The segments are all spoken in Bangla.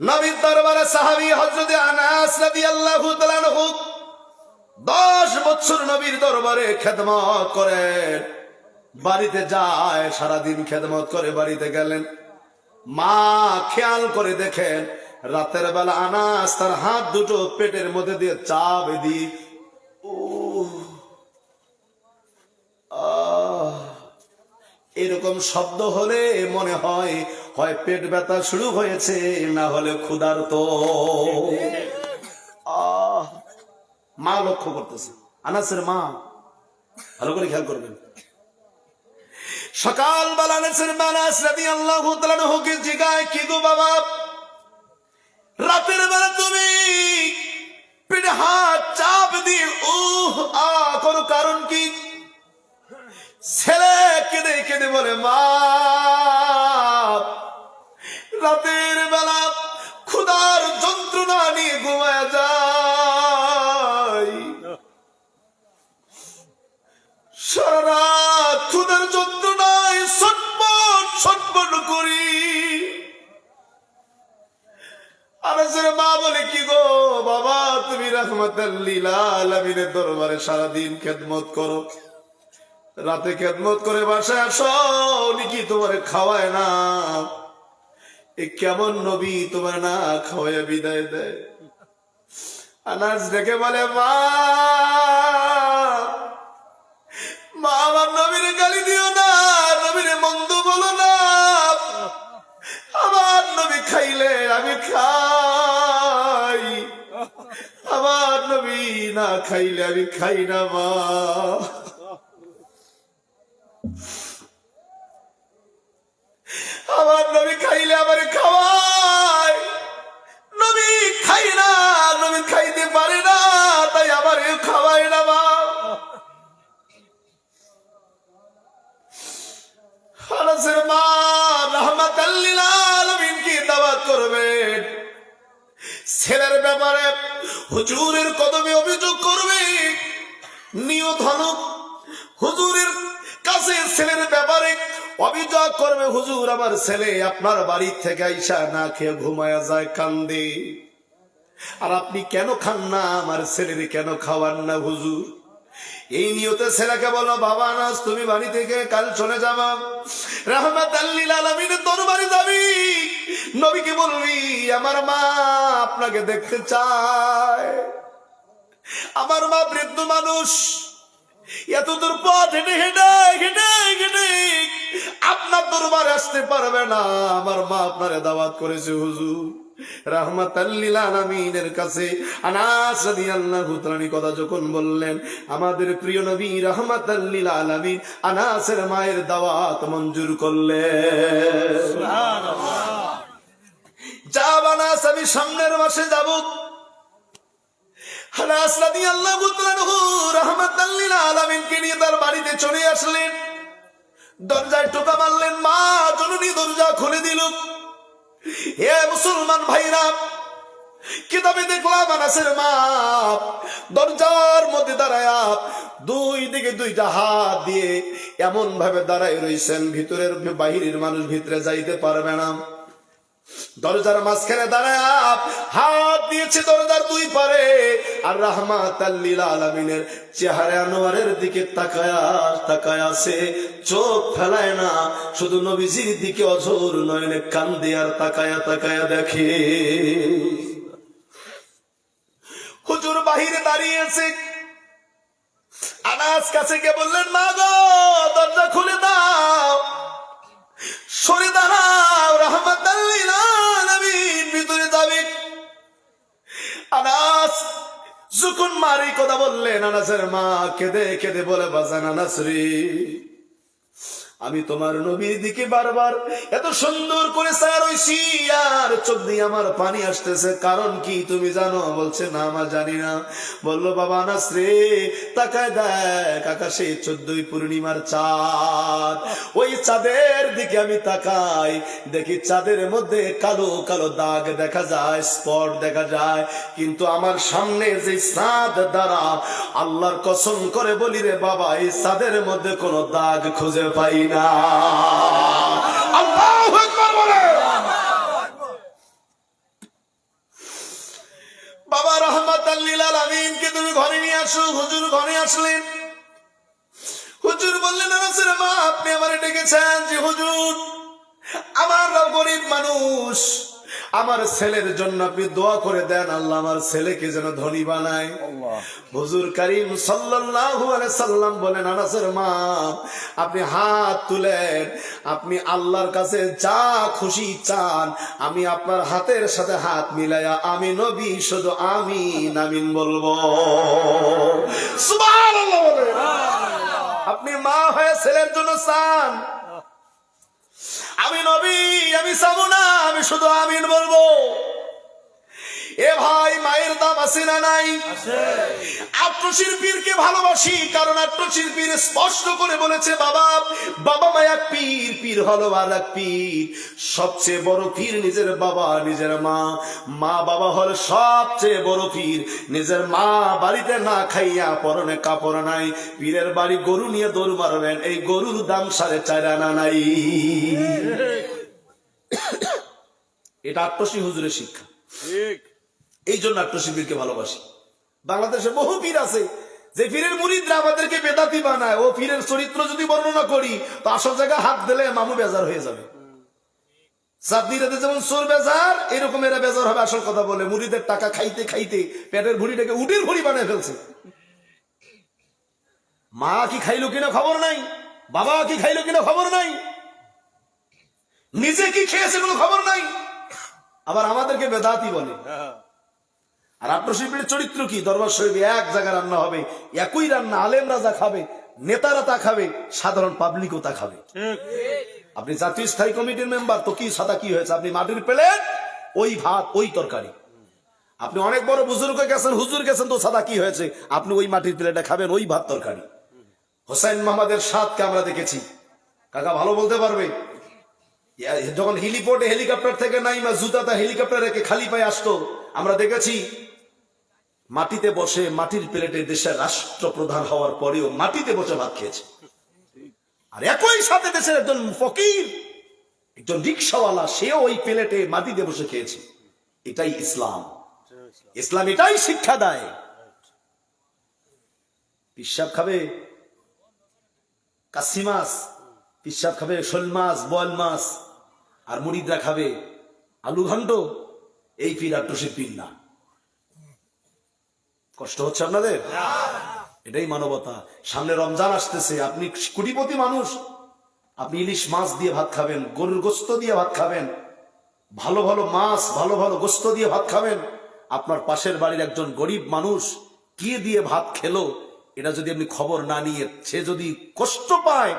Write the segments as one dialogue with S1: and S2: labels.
S1: নবীর দরবারে সাহাবি হজরত আনাস তাআলা আনহু দশ বছর নবীর দরবারে খেদমত করে। বাড়িতে যায়, সারাদিন খেদমত করে বাড়িতে গেলেন। মা খেয়াল করে দেখেন, রাতের বেলা আনাস তার হাত দুটো পেটের মধ্যে দিয়ে চাপ দি এরকম শব্দ হলে মনে হয় হয় পেট ব্যথা শুরু হয়েছে, না হলে ক্ষুধার তো। মা লক্ষ্য করতেছে। আনাসের মা, ভালো করে খেয়াল করবেন। সকাল বেলা জিগায়, কি গো বাবা? রাতের বেলা তুমি হাত চাপ দিয়ে, উহ আ কোনো কারণ কি? ছেলে কেঁদে বলে মা রাতের বেলা ক্ষুধার যন্ত্রণা নিয়ে ঘুমায় যায় সারা রাত ক্ষুধার যন্ত্রণায় ছটপট ছটপট করি। আনাসের মা বলে, কি গো বাবা, তুমি রহমতাল্লিল আলমিনের দরবারে সারাদিন খেদমত করো। রাতে খেদমত করে বাসায় আসো কি তোমার খাওয়ায় না। এ কেমন নবী তোমার না খাওয়ায় বিদায় দেয়। আনাজ ডেকে বলে, মা মা, আমার নবীর গালি দিও না, নবীরে মন্দ বলো না। আমার নবী খাইলে আমি খাই। আমার নবী না খাইলে আমি খাই না, মা। আমার নবী খাইলে আমার খাওয়ায়। নবী খাই না, নবী খাইতে পারে না, তাই আমার খাওয়ায় না মা। হুজুরের কদমে অভিযোগ করবে। নিয়ত হলুক হুজুরের অভিযোগ করবে, হুজুর, আমার ছেলে আপনার বাড়ি থেকে আইসা না খেয়ে ঘুমায়া যায়, কান্দে। আর আপনি কেন খান না? আমার ছেলের কেন খাওয়ান না, হুজুর? এই নিয়তে ছেলেকে বলো, বাবা নাস তুমি বাড়ি থেকে কাল চলে যাবা। রহমত তোর বাড়ি যাবি। নবীকে বলবি, আমার মা আপনাকে দেখতে চায়। আমার মা বৃদ্ধ মানুষ এত দূর পথ হেঁটে হেঁটে হেঁটে হেঁটে। আপনার দরবারে আসতে পারবে না। আমার মা আপনারে দাওয়াত করেছে হুজুর। রাহমাতাল্লিল কাছে আনাস রাদিয়াল্লাহু তাআলা কথা যখন বললেন আমাদের প্রিয় নবী রাহমাতাল্লিল আলামিন আনাসের মায়ের দাওয়াত মঞ্জুর করলেন। যা বানাস আমি সামনের মাসে যাব। আলামিনকে নিয়ে তার বাড়িতে চলে আসলেন। দরজায় মারলেন, মা দরজা খুলে মা দরজার মধ্যে দাঁড়ায় দুই দিকে দিয়ে এমন ভাবে দাঁড়ায় রইছেন, ভিতরের বাহিরের মানুষ ভিতরে যাইতে পারবে না। দরজার মাঝখানে দাঁড়ায় হাত দিয়েছে দরজার দুই পারে, আর রাহমাত আলমিনের চেহারা আনোয়ারের দিকে তাকায়া, তাকায় আছে। চোখ ফেলায় না, শুধু নবীজির দিকে অঝোর নয়নে কান্দে আর তাকায়া তাকায়া দেখে। হুজুর বাহিরে দাঁড়িয়েছে আনাস কাছে গিয়ে বললেন, মা গো, দরজা খুলে কথা বললেন আনাসের মা কেঁদে কেঁদে বলে বাজান আনাস রে আমি তোমার নবীর দিকে বারবার এত সুন্দর করে স্যার রইছি আর চোখ দিয়ে আমার পানি আসতেছে। কারণ কি তুমি জানো? বলছে, না আমার জানি না। বলল, বাবা আনাস রে তাকায় দেখ আকাশে চোদ্দই পূর্ণিমার চাঁদ। ওই চাঁদের দিকে আমি তাকাই, দেখি চাঁদের মধ্যে কালো কালো দাগ দেখা যায়, স্পট দেখা যায়। কিন্তু আমার সামনে যে চাঁদ দ্বারা আল্লাহর কসম করে বলি রে বাবা, এই চাঁদের মধ্যে কোনো দাগ খুঁজে পাই না। বাবা রহমত আমিনকে তুমি ঘরে নিয়ে আসো? হুজুর ঘরে আসলেন। হুজুর বললেন আনাসের মা, আপনি আমার ডেকেছেন যে হুজুর, আমার গরিব মানুষ আমার ছেলের জন্য আপনি দোয়া করে দেন আল্লাহ আমার ছেলেকে যেন ধনী বানায়। হুজুর করিম সাল্লাল্লাহু সাল্লাম বলেন আনাসের মা আপনি হাত তুলেন আপনি আল্লাহর কাছে যা খুশি চান আমি আপনার হাতের সাথে হাত মিলাইয়া আমি নবী শুধু আমিন আমিন বলব। আপনি মা হয়ে ছেলের জন্য চান। আমি নবী আমি সামনা আমি শুধু আমিন বলব। এ ভাই মায়ের দাম আছে না নাই? আত্মশিল্পীরকে ভালোবাসি কারণ আত্মশিল্পীর স্পষ্ট করে বলেছে বাবা বাবা মা এক পীর পীর হলো আর এক পীর। সবচেয়ে বড় পীর নিজের বাবা নিজের মা। মা বাবা হল সবচেয়ে বড় পীর। নিজের মা বাড়িতে না খাইয়া পরনে কাপড় নাই। পীরের বাড়ি গরু নিয়ে দৌড় মারবেন এই গরুর দাম সাড়ে চার আনা নাই। এটা আত্মশী হুজুরের শিক্ষা।
S2: ঠিক।
S1: এই জন্য আত্মশিল্পীকে ভালোবাসি। বাংলাদেশে বহু পীর আছে, যে পীরের মুরিদরা আমাদেরকে বেদাতি বানায়। ও পীরের চরিত্র যদি বর্ণনা করি, তো আসল জায়গায় হাত দিলে মামু বেজার হয়ে যাবে। যেমন চোর বেজার, এরকম এরা বেজার হবে আসল কথা বলে। মুড়িদের টাকা খাইতে খাইতে পেটের ভুড়িটাকে উটির ভুড়ি বানিয়ে ফেলছে। মা কি খাইলো কিনা খবর নাই? বাবা কি খাইলো কিনা খবর নাই? নিজে কি খেয়েছে কোনো খবর নাই? আবার আমাদেরকে বেদাতি বলে। আর আত্মশিল্পীর চরিত্র কি? দরবার শরীফে এক জায়গায় রান্না হবে একই রান্না আলেম রাজা খাবে নেতারা তা খাবে সাধারণ পাবলিকও তা খাবে। আপনি জাতীয় স্থায়ী কমিটির মেম্বার তো কি সাদা কি হয়েছে? আপনি মাটির প্লেট ওই ভাত ওই তরকারি। আপনি অনেক বড় বুজুর্গ গেছেন হুজুর গেছেন তো সাদা কি হয়েছে? আপনি ওই মাটির প্লেটে খাবেন ওই ভাত তরকারি। হোসেন মোহাম্মদের সাদকে আমরা দেখেছি। কাকা ভালো বলতে পারবে? যখন হেলিপোর্টে হেলিকপ্টার থেকে নাই বা জুতাটা হেলিকপ্টার রেখে খালি পায়ে আসতো আমরা দেখেছি মাটিতে বসে মাটির প্লেটে দেশের রাষ্ট্রপ্রধান হওয়ার পরেও মাটিতে বসে ভাত খেয়েছে। আর একই সাথে দেশের একজন ফকির, একজন রিক্সাওয়ালা, সেও ওই প্লেটে মাটিতে বসে খেয়েছে। এটাই ইসলাম। ইসলাম এটাই শিক্ষা দেয়। পিসাব খাবে? কাশি মাছ? পিসাব খাবে শোল মাছ বল মাছ? আর মুড়িদরা খাবে আলু ঘন্ট এই পীর আর টসির পীর না। কষ্ট হচ্ছে আপনাদের? এটাই মানবতা। সামনে রমজান আসতেছে, আপনি কোটিপতি মানুষ। আপনি ইলিশ মাছ দিয়ে ভাত খাবেন, গরুর গোস্ত দিয়ে ভাত খাবেন, ভালো ভালো মাছ, ভালো ভালো গোস্ত দিয়ে ভাত খাবেন। আপনার পাশের বাড়ির একজন গরিব মানুষ কি দিয়ে ভাত খেলো, এটা যদি আপনি খবর না নিয়ে, সে যদি কষ্ট পায়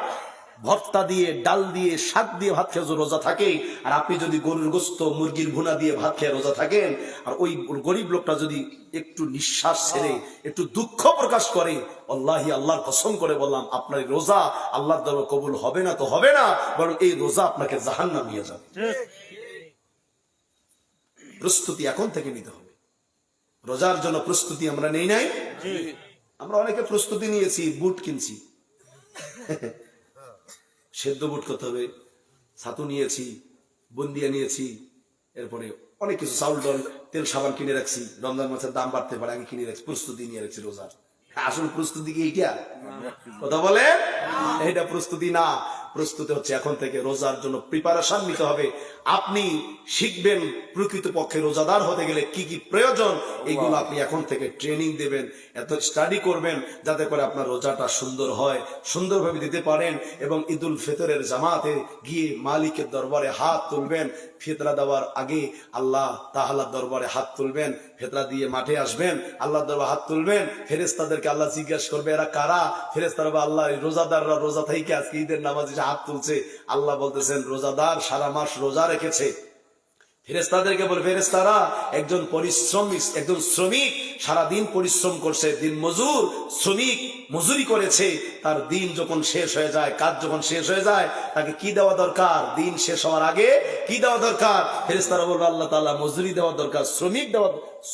S1: ভর্তা দিয়ে, ডাল দিয়ে, শাক দিয়ে ভাত খেয়ে রোজা থাকে, আর আপনি যদি গরুর গোস্ত, মুরগির ভুনা দিয়ে ভাত খেয়ে রোজা থাকেন, আর ওই গরিব লোকটা যদি একটু নিঃশ্বাস ছেড়ে, একটু দুঃখ প্রকাশ করে, আল্লাহি আল্লাহর কসম করে বললাম, আপনার রোজা আল্লাহর দরবার কবুল হবে না তো হবে না, বরং এই রোজা আপনাকে জাহান্নাম নিয়ে যাবে। প্রস্তুতি এখন থেকে নিতে হবে। রোজার জন্য প্রস্তুতি আমরা নেই নাই? আমরা অনেকে প্রস্তুতি নিয়েছি, বুট কিনছি। সেদ্ধ বুট করতে হবে। ছাতু নিয়েছি বন্দিয়া নিয়েছি এরপরে অনেক কিছু চাউল ডল তেল সাবান কিনে রাখছি। রমজান মাসের দাম বাড়তে পারে আমি কিনে রাখছি প্রস্তুতি নিয়ে রাখছি রোজার। আসল প্রস্তুতি কি এইটা? কথা বলে এইটা প্রস্তুতি না। প্রস্তুতি হচ্ছে এখন থেকে রোজার জন্য প্রিপারেশন নিতে হবে। আপনি শিখবেন প্রকৃত পক্ষে রোজাদার হতে গেলে কি কি প্রয়োজন এইগুলো আপনি এখন থেকে ট্রেনিং দেবেন এত স্টাডি করবেন যাতে করে আপনার রোজাটা সুন্দর হয় সুন্দরভাবে দিতে পারেন এবং ঈদুল ফিতরের জামাতে গিয়ে মালিকের দরবারে হাত তুলবেন। ফিতরা দেওয়ার আগে আল্লাহ তাহালার দরবারে হাত তুলবেন ফেতরা দিয়ে মাঠে আসবেন আল্লাহ দরবার হাত তুলবেন ফেরেস্তাদেরকে আল্লাহ জিজ্ঞাসা করবে এরা কারা? ফেরেস্তারা বা আল্লাহ রোজাদাররা রোজা থেকে আজকে ঈদের নামাজ হাত তুলছে। আল্লাহ বলতেছেন, রোজাদার সারা মাস রোজা রেখেছে। ফেরেস্তাদেরকে বলে ফেরেস্তারা একজন পরিশ্রমিক একজন শ্রমিক সারা দিন পরিশ্রম করছে, দিন মজুর, শ্রমিক মজুরি করেছে, তার দিন যখন শেষ হয়ে যায়, কাজ যখন শেষ হয়ে যায়, তাকে কি দেওয়া দরকার? দিন শেষ হওয়ার আগে কি দেওয়া দরকার? ফেরেস্তারা বলবে, আল্লাহ তাআলা মজুরি দেওয়া দরকার, শ্রমিক দেওয়া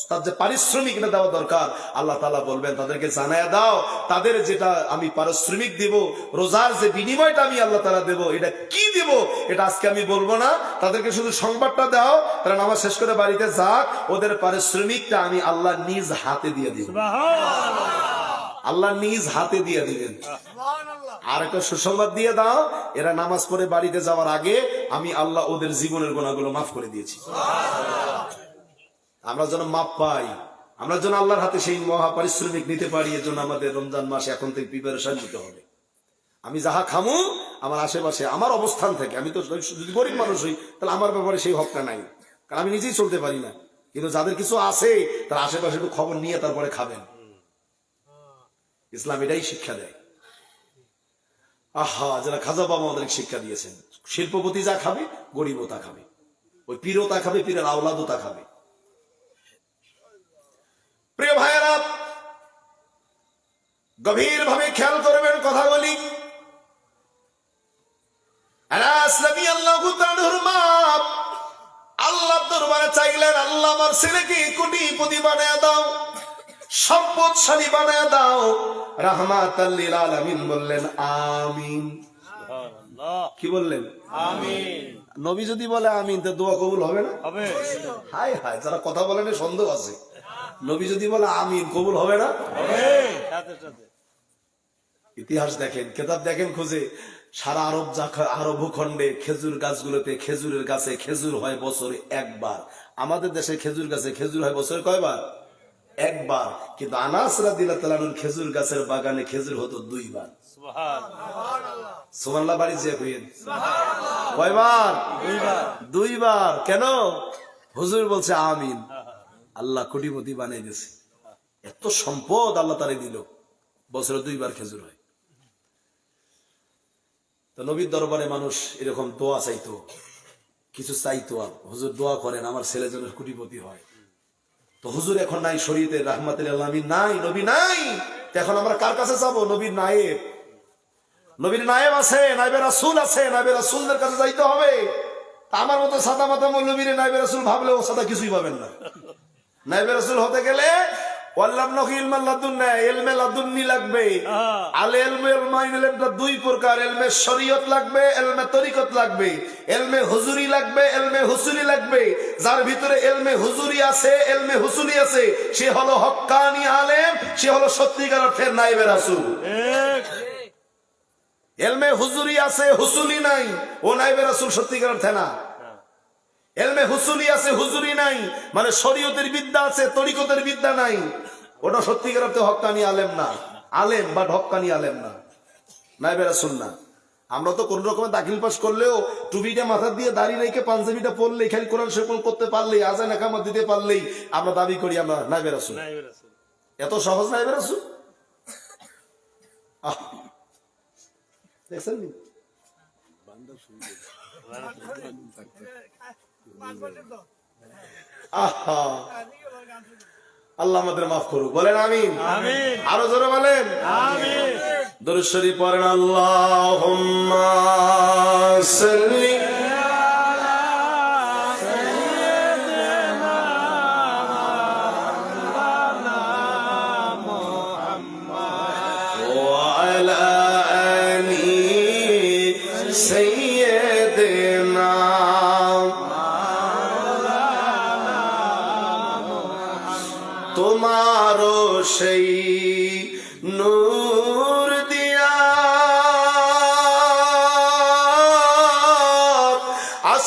S1: তার যে পারিশ্রমিক এটা দেওয়া দরকার। আল্লাহ তাআলা বলবেন তাদেরকে জানায় দাও তাদের যেটা আমি পারিশ্রমিক দেব রোজার যে বিনিময়টা আমি আল্লাহ তাআলা দেব এটা কি দেব এটা আজকে আমি বলব না। তাদেরকে শুধু সংবাদটা দাও তারা নামাজ শেষ করে বাড়িতে যাক ওদের পারিশ্রমিকটা আমি আল্লাহ নিজ হাতে দিয়ে দিব। আল্লাহ নিজ হাতে দিয়ে দিবেন। আর একটা সুসংবাদ দিয়ে দাও এরা নামাজ পড়ে বাড়িতে যাওয়ার আগে আমি আল্লাহ ওদের জীবনের গোনাগুলো মাফ করে দিয়েছি। আমরা যেন মাপ পাই। আমরা যেন আল্লাহর হাতে সেই মহা পারিশ্রমিক নিতে পারি এর জন্য আমাদের রমজান মাসে এখন থেকে প্রিপারেশন নিতে হবে। আমি যাহা খামু, আমার আশেপাশে, আমার অবস্থান থেকে, আমি তো যদি গরিব মানুষ হই, তাহলে আমার ব্যাপারে সেই হকটা নাই। কারণ আমি নিজেই চলতে পারি না। কিন্তু যাদের কিছু আছে, তার আশেপাশে একটু খবর নিয়ে তারপরে খাবেন। ইসলাম এটাই শিক্ষা দেয়। আহা, যারা খাজা বাবা আমাদের শিক্ষা দিয়েছেন। শিল্পপতি যা খাবে, গরিবও তা খাবে। ওই পীরও তা খাবে, পীরের আওলাদও তা খাবে। প্রিয় ভাইয়েরা গভীর ভাবে খেয়াল করবেন কথা বলি আল্লাহ দরবারে চাইলেন আল্লাহ আমার ছেলেকে কোটিপতি বানায় দাও সম্পদশালী বানায় দাও। আলামিন বললেন আমিন। কি বললেন?
S2: আমিন।
S1: নবী যদি বলে আমিন তো দোয়া কবুল হবে না?
S2: হবে।
S1: হায় হায় যারা কথা বলেন সন্দেহ আছে। নবী যদি বলে আমিন কবুল হবে না? ইতিহাস দেখেন কেতাব দেখেন খুঁজে। সারা আরব আরব ভূখণ্ডে খেজুর গাছগুলোতে খেজুরের গাছে খেজুর হয় বছরে একবার। আমাদের দেশে খেজুর গাছে খেজুর হয় বছরে কয়বার? একবার। কিন্তু আনাস রাদিল্লাহ তালানুর খেজুর গাছের বাগানে খেজুর হতো দুইবার। সুমাল্লা বাড়ি যে হইন কয়বার? দুইবার। কেন? হুজুর বলছে আমিন। আল্লাহ কোটিপতি বানিয়ে দিয়েছে। এত সম্পদ আল্লাহ তারে দিল। বছরে দুইবার খেজুর হয়। তো নবীর দরবারে মানুষ এরকম দোয়া চাইতো, কিছু চাইতো হুজুর দোয়া করেন, আমার ছেলে যেন কোটিপতি হয়। তো হুজুর এখন নাই রাহমাতুল আলামিন নাই, নবী নাই। এখন আমরা কার কাছে যাব? নবীর নায়েব। নবীর নায়েব আছে নাইবে রাসুল আছে নাইবে রাসুলদের কাছে যাইতে হবে। আমার মতো সাদা মাথা নবীর নাইবে রাসুল ভাবলেও সাদা কিছুই পাবেন না। নাইবে রাসুল হতে গেলে লাগবে।
S2: হ্যাঁ।
S1: আল ইলমে ইলমাইন ইলমটা দুই প্রকার ইলমে শরীয়ত লাগবে ইলমে তরিকত লাগবে ইলমে হুজুরি লাগবে ইলমে হুসুলি লাগবে। যার ভিতরে ইলমে হুজুরি আছে এলমে হুসুলি আছে সে হলো হক্কানি আলেম সে হলো সত্যিকার অর্থের নাইবে রাসুল। এলমে হুজুরি আছে হুসুলি নাই ও নাইবে রাসুল সত্যিকার অর্থে না। এলমে হুসুলি আছে হুজুরি নাই। মানে শরীয়তের বিদ্যা আছে তরিকতের বিদ্যা নাই। ওটা সত্যিকার অর্থে হক্কানি আলেম না। আলেম বা হক্কানি আলেম না। নাইবে রাসুল না আমরা তো কোন রকমের দাখিল পাস করলেও টুপিটা মাথা দিয়ে দাড়ি রেখে পাঞ্জাবিটা পরলেই খালি কোরআন সেপন করতে পারলেই আজান একামত দিতে পারলেই আমরা দাবি করি আমরা
S2: নাই রাসূল
S1: এত সহজ নাইবে রাসুল আহ। দেখছেন? আহা। আল্লাহ আমাদের মাফ করুক। বলেন আমিন।
S2: আমিন।
S1: আরও জোরে বলেন। দর্শরী পড়েন আল্লাহ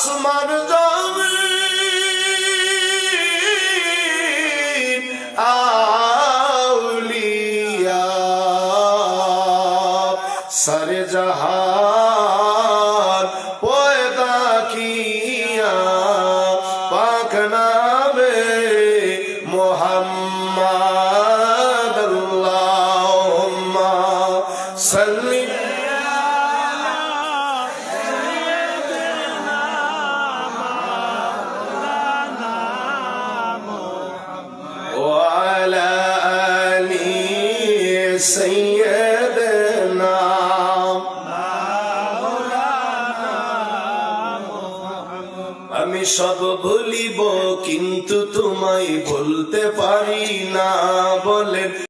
S1: আসমান যাবে আউলিয়া। সারে জাহান পয়দা কিয়া পাক নামে মোহাম্মদ আল্লাহুম্মা সাল্লি سيدنا আমি সব ভুলিব কিন্তু তোমায় বলতে পারি না বলেন